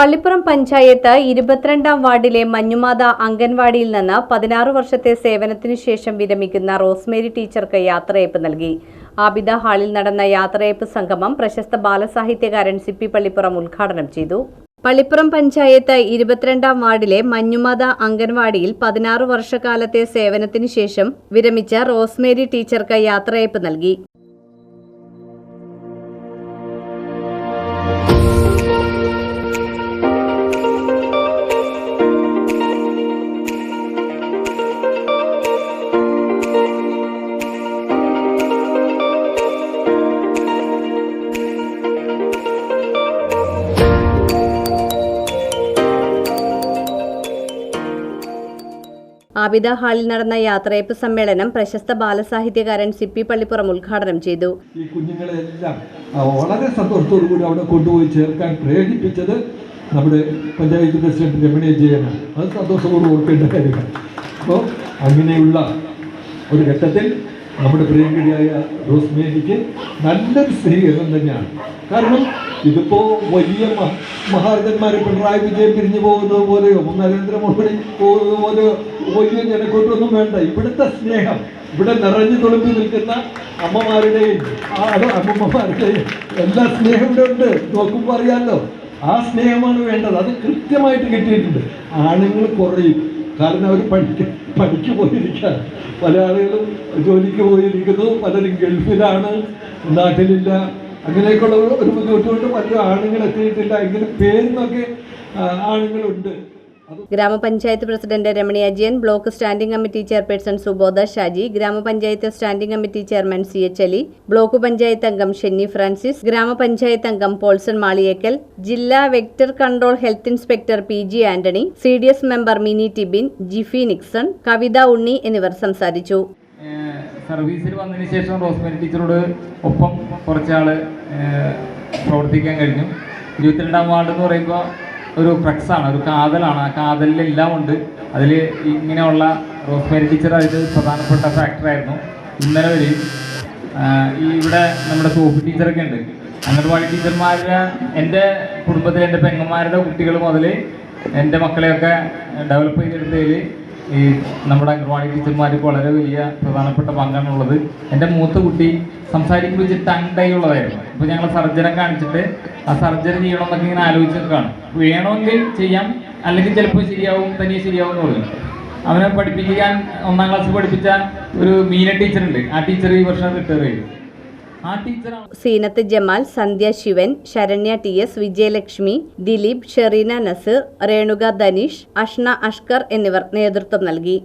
പള്ളിപ്പുറം പഞ്ചായത്ത് ഇരുപത്തിരണ്ടാം വാർഡിലെ മഞ്ഞുമാത അംഗൻവാടിയിൽ നിന്ന് പതിനാറ് വർഷത്തെ സേവനത്തിനു ശേഷം വിരമിക്കുന്ന റോസ്മേരി ടീച്ചർക്ക് യാത്രയയപ്പ് നൽകി. ആബിദ ഹാളിൽ നടന്ന യാത്രയയപ്പ് സംഗമം പ്രശസ്ത ബാലസാഹിത്യകാരൻ സി പി പള്ളിപ്പുറം ഉദ്ഘാടനം ചെയ്തു. പള്ളിപ്പുറം പഞ്ചായത്ത് ഇരുപത്തിരണ്ടാം വാർഡിലെ മഞ്ഞുമാത അംഗൻവാടിയിൽ പതിനാറ് വർഷക്കാലത്തെ സേവനത്തിനു ശേഷം വിരമിച്ച റോസ്മേരി ടീച്ചർക്ക് യാത്രയയപ്പ് നൽകി. ആബിദ ഹാളിൽ നടന്ന യാത്രയപ്പ് സമ്മേളനം പ്രശസ്ത ബാലസാഹിത്യകാരൻ സിപ്പി പള്ളിപ്പുറം ഉദ്ഘാടനം ചെയ്തു. ഈ കുഞ്ഞുങ്ങളെല്ലാം വളരെ സന്തോഷത്തോടു കൂടി അവിടെ കൊണ്ടുപോയി ചേർക്കാൻ പ്രേരിപ്പിച്ചത് നമ്മുടെ പഞ്ചായത്ത് പ്രസിഡന്റ് രമണീയ ജയനാണ്. അത് സന്തോഷത്തോട് ഓർക്കേണ്ട കാര്യമാണ്. അപ്പോൾ അങ്ങനെയുള്ള ഒരു ഘട്ടത്തിൽ നമ്മുടെ പ്രിയങ്കരിയായ റോസ്മേരിക്ക് നല്ലൊരു സ്ത്രീകരണം തന്നെയാണ്. കാരണം ഇതിപ്പോ വലിയ മ- പിണറായി വിജയൻ പിരിഞ്ഞു പോകുന്നത് പോലെയോ നരേന്ദ്രമോദി പോലെയോ വലിയ ജനക്കൂട്ടൊന്നും വേണ്ട. ഇവിടുത്തെ സ്നേഹം ഇവിടെ നിറഞ്ഞു തുളുമ്പി നിൽക്കുന്ന അമ്മമാരുടെയും ആ അമ്മമ്മമാരുടെയും എല്ലാ സ്നേഹം ഇവിടെ ഉണ്ട്. നോക്കുമ്പോൾ അറിയാമല്ലോ ആ സ്നേഹമാണ് വേണ്ടത്. അത് കൃത്യമായിട്ട് കിട്ടിയിട്ടുണ്ട്. ആണുങ്ങൾ കുറയും. കാരണം അവർ പഠിക്ക പഠിച്ചു പോയിരിക്കുക പല ആളുകളും ജോലിക്ക് പോയിരിക്കുന്നു പലരും ഗൾഫിലാണ് നാട്ടിലില്ല. അങ്ങനെയൊക്കെയുള്ള ഒരു ബുദ്ധിമുട്ടുകൊണ്ട് പല ആണുങ്ങൾ എത്തിയിട്ടില്ല എങ്കിലും പേരിനൊക്കെ ആണുങ്ങളുണ്ട്. Gramapanchayat president Ramani Ajayan block standing committee chairperson Subodha Shaji gramapanchayat standing committee chairman C H Ali block panchayat അംഗം ഷെന്നി ഫ്രാൻസിസ് ഗ്രാമപഞ്ചായത്ത് അംഗം പോൾസൺ മാളിയേക്കൽ ജില്ലാ vector control health inspector P G Antony C D S member Mini Tibin Jiffy Nixon Kavitha Unni എന്നിവർ സംസാരിച്ചു. സർവീസിൽ വന്നതിന് ശേഷം Rosemary ടീച്ചറോട് ഒപ്പം കുറച്ചാൾ പ്രവർത്തിക്കാൻ കഴിഞ്ഞു. ഇരുപത്തിരണ്ടാം വാർഡ് എന്ന് പറയുമ്പോൾ ഒരു ഫ്ലക്സാണ് ഒരു കാതലാണ്. ആ കാതലിലെല്ലാം ഉണ്ട്. അതിൽ ഇങ്ങനെയുള്ള റോസ്മേരി ടീച്ചർ അതിൽ പ്രധാനപ്പെട്ട ഫാക്ടറായിരുന്നു ഇന്നലെ വരെയും ഈ ഇവിടെ നമ്മുടെ സോഫി ടീച്ചറൊക്കെ ഉണ്ട്. അംഗൻവാടി ടീച്ചർമാരുടെ എന്റെ കുടുംബത്തിലെ എന്റെ പെങ്ങന്മാരുടെ കുട്ടികൾ മുതൽ എന്റെ മക്കളെയൊക്കെ ഡെവലപ്പ് ചെയ്തെടുത്തതിൽ ഈ നമ്മുടെ അംഗൻവാടി ടീച്ചർമാർക്ക് വളരെ വലിയ പ്രധാനപ്പെട്ട പങ്കാണുള്ളത് എന്റെ മൂത്ത കുട്ടി സംസാരിക്കുമ്പോൾ ടങ് ഡൈ ഉള്ളതായിരുന്നു. ഇപ്പോൾ ഞങ്ങൾ സർജനെ കാണിച്ചിട്ട് ആ സർജറി ചെയ്യണം എന്നൊക്കെ ഇങ്ങനെ ആലോചിച്ചൊക്കെയാണ്. വേണമെങ്കിൽ ചെയ്യാം അല്ലെങ്കിൽ ചിലപ്പോൾ ശരിയാവും തനിയെ ശരിയാവും എന്ന് പറഞ്ഞു. അവനെ പഠിപ്പിക്കാൻ ഒന്നാം ക്ലാസ് പഠിപ്പിച്ച ഒരു മീന ടീച്ചർ ഉണ്ട്. ആ ടീച്ചർ ഈ വർഷം റിട്ടയർ ചെയ്തു സീനത്ത് ജമാൽ സന്ധ്യ ശിവൻ ശരണ്യ ടി എസ് വിജയലക്ഷ്മി ദിലീപ് ഷെറീന നസീർ രേണുക ധനീഷ് അഷ്ന അഷ്കർ എന്നിവർ നേതൃത്വം നൽകി.